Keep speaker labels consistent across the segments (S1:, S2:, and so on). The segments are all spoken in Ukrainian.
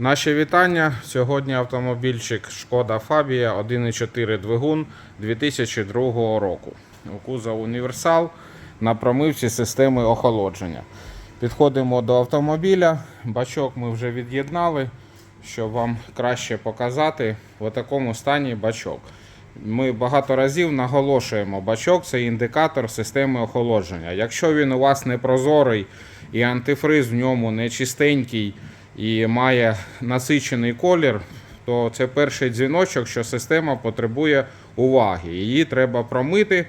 S1: Наші вітання. Сьогодні автомобільчик Шкода Фабія 1.4 двигун 2002 року. У кузов універсал на промивці системи охолодження. Підходимо до автомобіля. Бачок ми вже від'єднали, щоб вам краще показати в такому стані бачок. Ми багато разів наголошуємо, бачок це індикатор системи охолодження. Якщо він у вас не прозорий і антифриз в ньому не чистенький і має насичений колір, то це перший дзвіночок, що система потребує уваги. Її треба промити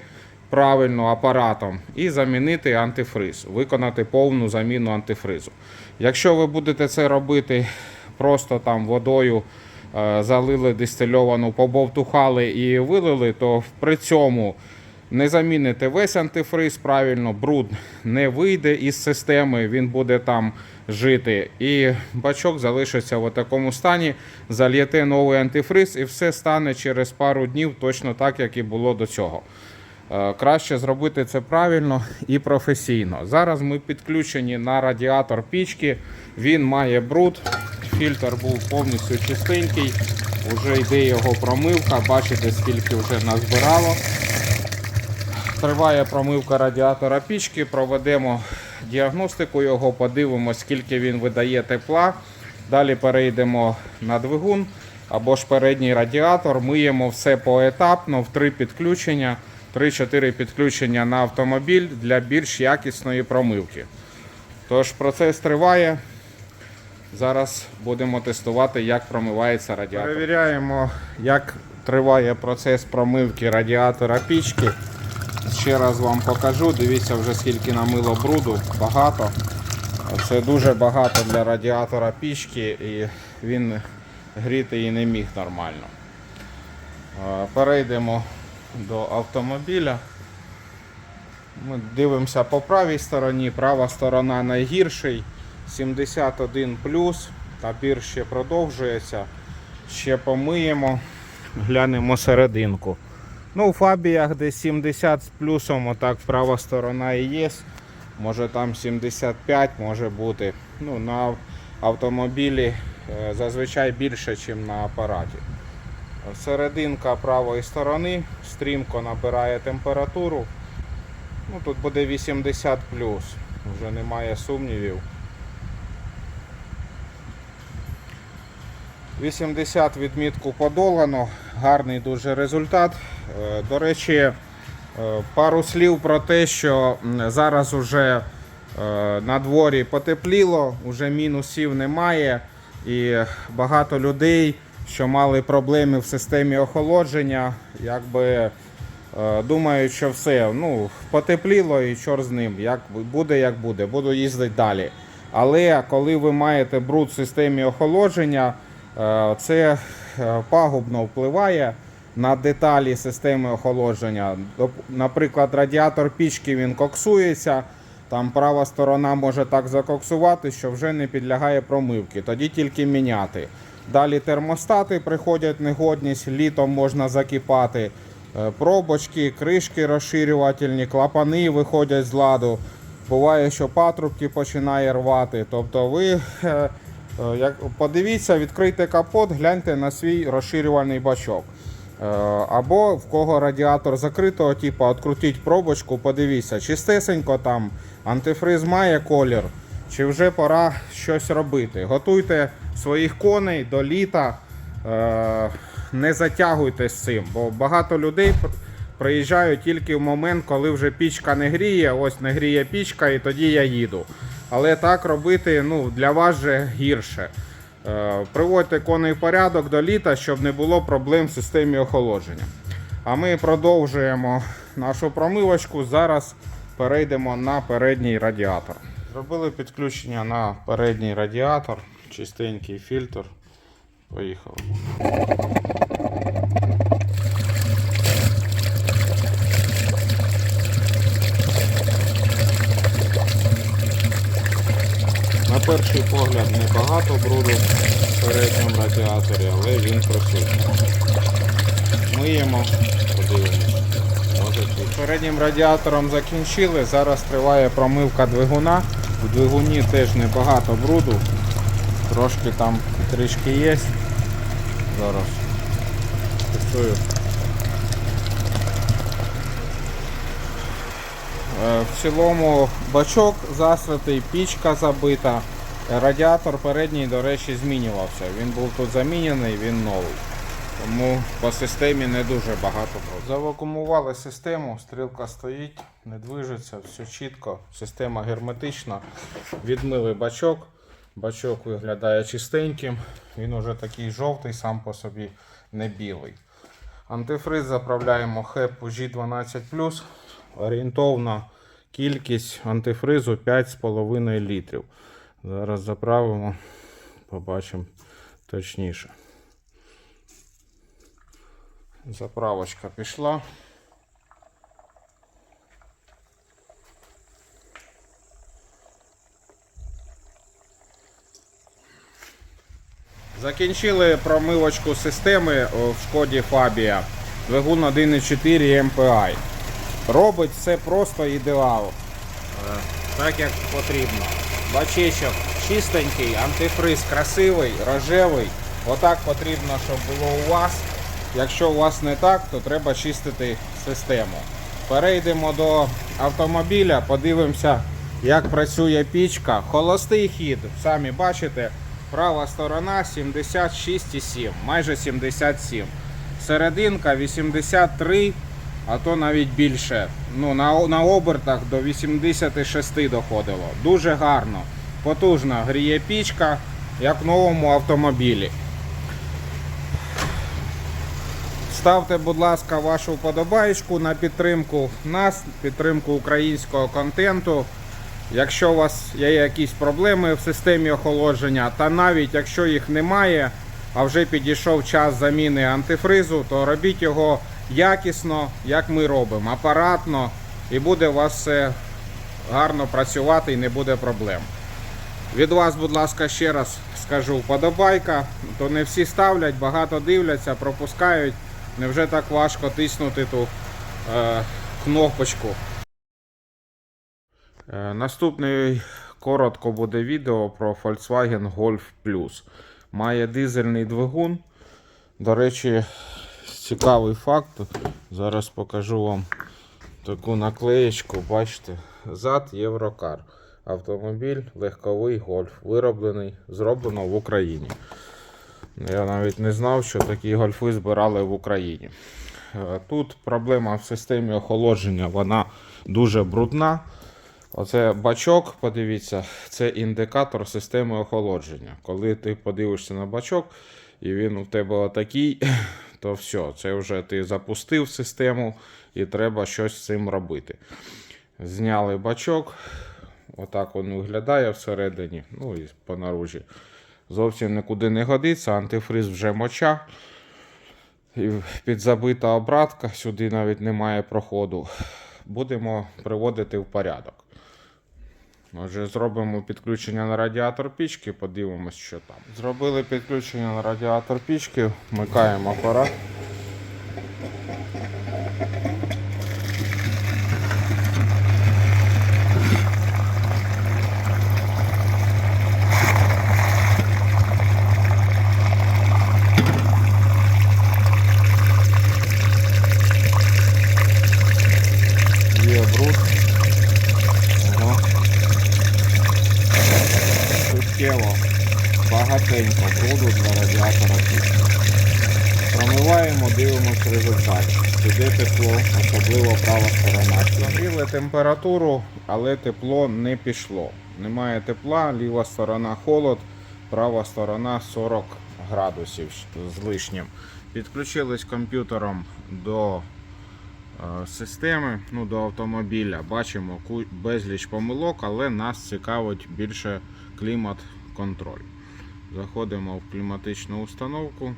S1: правильно апаратом і замінити антифриз, виконати повну заміну антифризу. Якщо ви будете це робити просто там водою, е, залили дистильовану, побовтухали і вилили, то при цьому не заміните весь антифриз правильно, бруд не вийде із системи, він буде там жити. І бачок залишиться в такому стані, зальєте новий антифриз і все стане через пару днів точно так, як і було до цього. Е, Краще зробити це правильно і професійно. Зараз ми підключені на радіатор пічки. Він має бруд. Фільтр був повністю чистенький. Уже йде його промивка. Бачите, скільки вже назбирало. Триває промивка радіатора пічки. Проведемо діагностику його, подивимося, скільки він видає тепла. Далі перейдемо на двигун або ж передній радіатор. Миємо все поетапно в три підключення. 3-4 підключення на автомобіль для більш якісної промивки. Тож процес триває. Зараз будемо тестувати, як промивається радіатор. Перевіряємо, як триває процес промивки радіатора пічки. Ще раз вам покажу. Дивіться вже скільки намило бруду. Багато. Це дуже багато для радіатора пічки і він гріти її не міг нормально. Перейдемо до автомобіля. Ми дивимося по правій стороні. Права сторона найгірший. 71 Набір ще продовжується. Ще помиємо, глянемо серединку. Ну, у фабіях десь 70 з плюсом, отак права сторона і є. Може там 75 може бути. Ну, на автомобілі е, зазвичай більше, ніж на апараті. Серединка правої сторони стрімко набирає температуру. Ну, тут буде 80 вже немає сумнівів. 80 відмітку подолано, гарний дуже результат. Е, До речі, е, пару слів про те, що зараз уже е, на дворі потепліло, вже мінусів немає, і багато людей, що мали проблеми в системі охолодження, якби думають, що все, ну, потепліло і чор з ним, як буде, як буде, буду їздити далі. Але коли ви маєте бруд в системі охолодження, це е, пагубно впливає на деталі системи охолодження. Наприклад, радіатор пічки він коксується, там права сторона може так закоксувати, що вже не підлягає промивки. Тоді тільки міняти. Далі термостати приходять негодність, літом можна закипати. Е, Пробочки, кришки розширювательні, клапани виходять з ладу. Буває, що патрубки починає рвати. Тобто ви е, е, як, подивіться, відкрийте капот, гляньте на свій розширювальний бачок. Е, Або в кого радіатор закритого типу, відкрутіть пробочку, подивіться, чистесенько там, антифриз має колір, чи вже пора щось робити. Готуйте своїх коней до літа, е, не затягуйте з цим, бо багато людей приїжджають тільки в момент, коли вже пічка не гріє, ось не гріє пічка, і тоді я їду. Але так робити ну, для вас же гірше. Е, Приводьте коней порядок до літа, щоб не було проблем в системі охолодження. А ми продовжуємо нашу промивочку. Зараз перейдемо на передній радіатор. Зробили підключення на передній радіатор, чистенький фільтр. Поїхали. Перший погляд небагато бруду в передньому радіаторі, але він присутній. Миємо, подивимось. Переднім радіатором закінчили. Зараз триває промивка двигуна. У двигуні теж небагато бруду. Трошки там трішки є. Зараз тестую. Е, В цілому бачок засвятий, пічка забита. Радіатор передній, до речі, змінювався. Він був тут замінений, він новий. Тому по системі не дуже багато. Завакумували систему, стрілка стоїть, не движеться, все чітко. Система герметична. Відмили бачок. Бачок виглядає чистеньким. Він уже такий жовтий, сам по собі не білий. Антифриз заправляємо HEP G12. Орієнтовна кількість антифризу 5,5 літрів. Зараз заправимо, побачимо точніше. Заправочка пішла. Закінчили промивочку системи в шкоді Фабія. Двигун 1.4 MPI. Робить все просто ідеал. Е, Так як потрібно. Бачечок чистенький, антифриз красивий, рожевий. Отак потрібно, щоб було у вас. Якщо у вас не так, то треба чистити систему. Перейдемо до автомобіля, подивимося, як працює пічка. Холостий хід, самі бачите, права сторона 76,7, майже 77. Серединка 83, а то навіть більше. Ну, на, на обертах до 86 доходило. Дуже гарно. Потужна гріє пічка, як в новому автомобілі. Ставте, будь ласка, вашу вподобайку на підтримку нас, підтримку українського контенту. Якщо у вас є якісь проблеми в системі охолодження, та навіть якщо їх немає, а вже підійшов час заміни антифризу, то робіть його якісно, як ми робимо, апаратно, і буде у вас все гарно працювати і не буде проблем. Від вас, будь ласка, ще раз скажу вподобайка, то не всі ставлять, багато дивляться, пропускають. Невже так важко тиснути ту е, кнопочку? Е, наступний коротко буде відео про Volkswagen Golf Plus. Має дизельний двигун. До речі, цікавий факт. Зараз покажу вам таку наклеєчку. Бачите, зад Єврокар. Автомобіль легковий гольф, вироблений, зроблено в Україні. Я навіть не знав, що такі гольфи збирали в Україні. Е, Тут проблема в системі охолодження, вона дуже брудна. Оце бачок, подивіться, це індикатор системи охолодження. Коли ти подивишся на бачок і він у тебе отакий, то все, це вже ти запустив систему і треба щось з цим робити. Зняли бачок, отак він виглядає всередині, ну і по наружі. Зовсім нікуди не годиться, антифриз вже моча. І підзабита обратка, сюди навіть немає проходу. Будемо приводити в порядок. Отже, зробимо підключення на радіатор пічки, подивимось, що там. Зробили підключення на радіатор пічки, вмикаємо апарат. Є бруд. Ага. Суттєво. Багатенько бруду для радіатора пічки. Промиваємо, дивимося результат. Піде тепло, особливо права сторона. Нагріли температуру, але тепло не пішло. Немає тепла, ліва сторона холод, права сторона 40 градусів з лишнім. Підключились комп'ютером до е, системи, ну, до автомобіля. Бачимо безліч помилок, але нас цікавить більше клімат-контроль. Заходимо в кліматичну установку.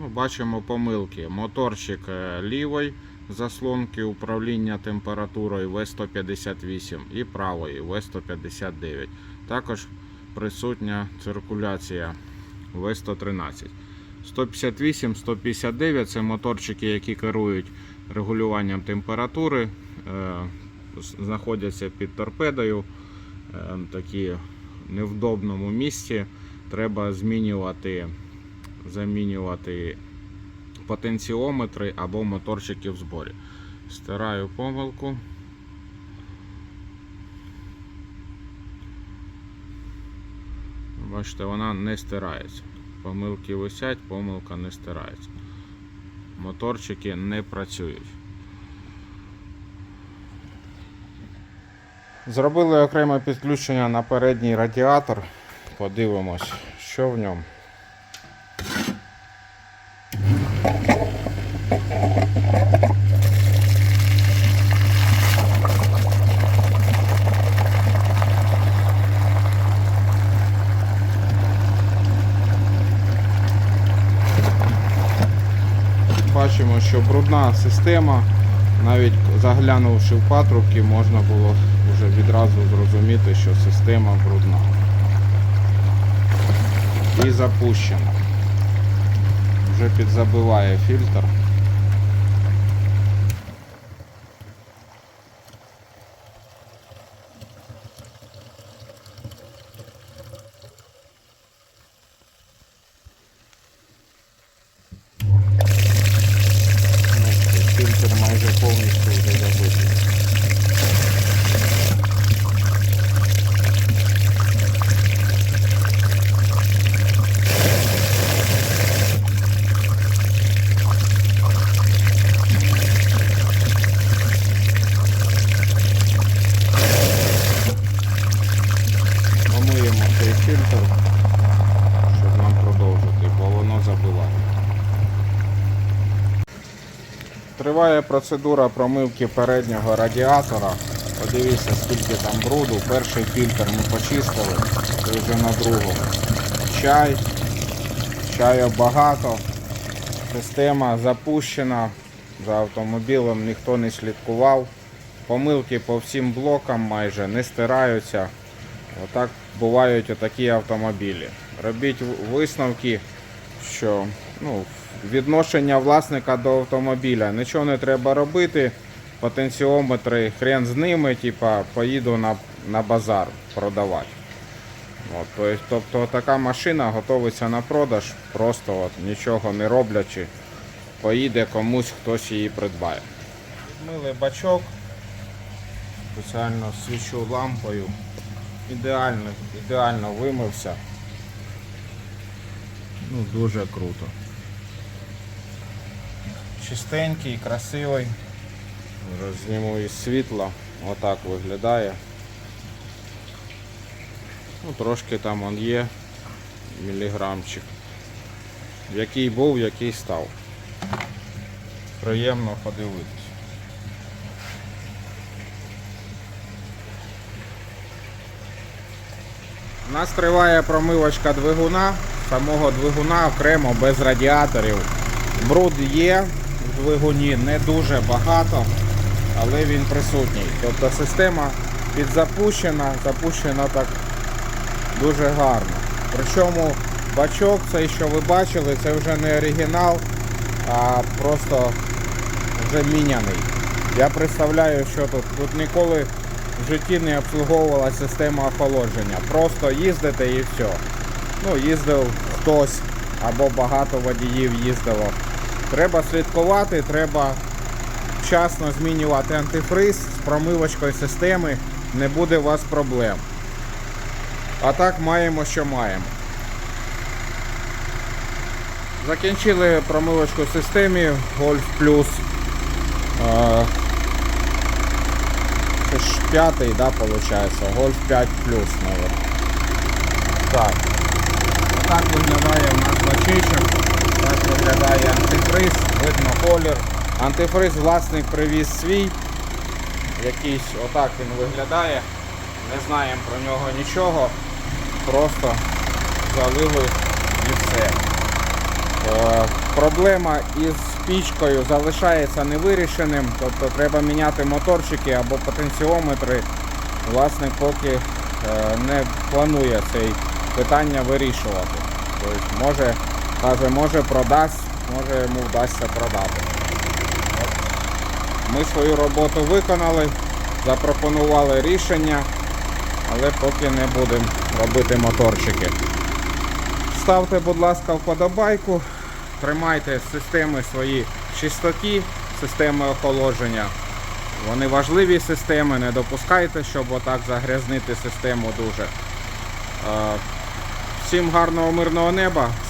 S1: Ну, бачимо помилки. Моторчик е, лівої заслонки управління температурою В158 і правої В159. Також присутня циркуляція В113. 158, 159 це моторчики, які керують регулюванням температури. Е, знаходяться під торпедою, е, такі невдобному місці. Треба змінювати, замінювати потенціометри або моторчики в зборі. Стираю помилку. Бачите, вона не стирається. Помилки висять, помилка не стирається. Моторчики не працюють. Зробили окреме підключення на передній радіатор. Подивимось, що в ньому. Бачимо, що брудна система. Навіть заглянувши в патрубки, можна було вже відразу зрозуміти, що система брудна. І запущена. Вже підзабиває фільтр. Ну, Фільтр майже повністю вже забитий. Помиємо цей фільтр, щоб нам продовжити, бо воно забиває. Триває процедура промивки переднього радіатора. Подивіться, скільки там бруду. Перший фільтр ми почистили, і вже на другому. Чай, чаю багато. Система запущена. За автомобілем ніхто не слідкував. Помилки по всім блокам майже не стираються. Отак бувають отакі автомобілі. Робіть висновки, що ну, відношення власника до автомобіля. Нічого не треба робити. Потенціометри, хрен з ними, типа, поїду на, на базар продавати. От, тобто така машина готується на продаж, просто от, нічого не роблячи, поїде комусь, хтось її придбає. Відмили бачок, спеціально свічу лампою. Ідеально, ідеально вимився. Ну, дуже круто. Чистенький, красивий. Зараз зніму із світла. Отак виглядає. Ну, трошки там он є міліграмчик. Який був, який став. Приємно подивитись. У нас триває промивочка двигуна, самого двигуна окремо без радіаторів. Бруд є двигуні, не дуже багато, але він присутній. Тобто система підзапущена, запущена так дуже гарно. Причому бачок, цей, що ви бачили, це вже не оригінал, а просто вже міняний. Я представляю, що тут. Тут ніколи в житті не обслуговувала система охолодження. Просто їздите і все. Ну, їздив хтось або багато водіїв їздило. Треба слідкувати, треба вчасно змінювати антифриз з промивочкою системи, не буде у вас проблем. А так маємо, що маємо. Закінчили промивочку в системі Golf Plus. П'ятий, да, получается. Golf 5 Plus, наверное. Так. Так виглядає у нас бачичок. Виглядає антифриз, видно колір. Антифриз власник привіз свій. Якийсь отак він виглядає. Не знаємо про нього нічого. Просто залили і все. Е, Проблема із пічкою залишається невирішеним, тобто треба міняти моторчики або потенціометри. Власник поки е, не планує це питання вирішувати. Тобто, може, каже, може продасть, може йому вдасться продати. Ми свою роботу виконали, запропонували рішення, але поки не будемо робити моторчики. Ставте, будь ласка, вподобайку, тримайте системи свої в чистоті, системи охолодження. Вони важливі системи, не допускайте, щоб отак загрязнити систему дуже. Е, Всім гарного мирного неба,